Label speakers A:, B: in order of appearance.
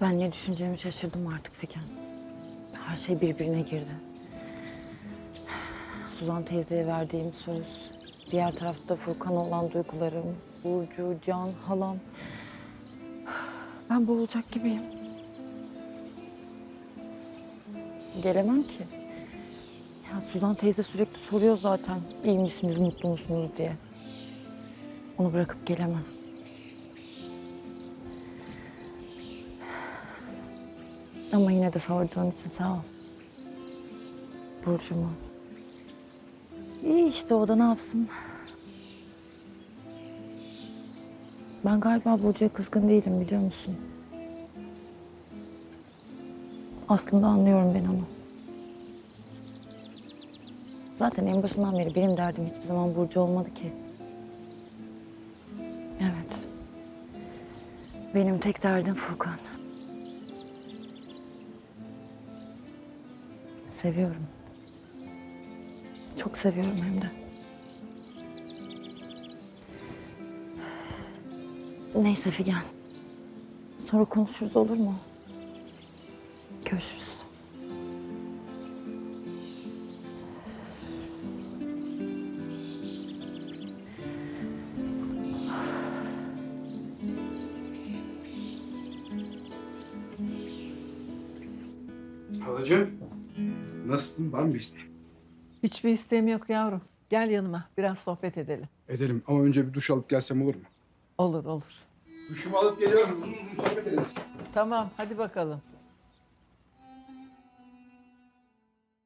A: Ben ne düşüneceğimi şaşırdım artık Figen. Her şey birbirine girdi. Suzan teyzeye verdiğim söz, diğer tarafta Furkan'a olan duygularım, Burcu, Can, halam. Ben boğulacak gibiyim. Gelemem ki. Ya Suzan teyze sürekli soruyor zaten iyi misiniz, mutlu musunuz diye. Onu bırakıp gelemem. Ama yine de sorduğun için sağ ol. Burcumu. İyi işte o da ne yapsın. Ben galiba Burcu'ya kızgın değilim biliyor musun? Aslında anlıyorum ben onu. Zaten en başından beri benim derdim hiçbir zaman Burcu olmadı ki. Evet. Benim tek derdim Furkan. Seviyorum. Çok seviyorum hem de. Neyse Figen. Sonra konuşuruz olur mu? Görüşürüz.
B: Halacığım, nasılsın? Var mı bir isteğin?
C: Hiçbir isteğim yok yavrum. Gel yanıma biraz sohbet edelim.
B: Edelim ama önce bir duş alıp gelsem olur mu?
C: Olur olur.
B: Duşumu alıp geliyorum. Uzun uzun sohbet ederiz.
C: Tamam hadi bakalım.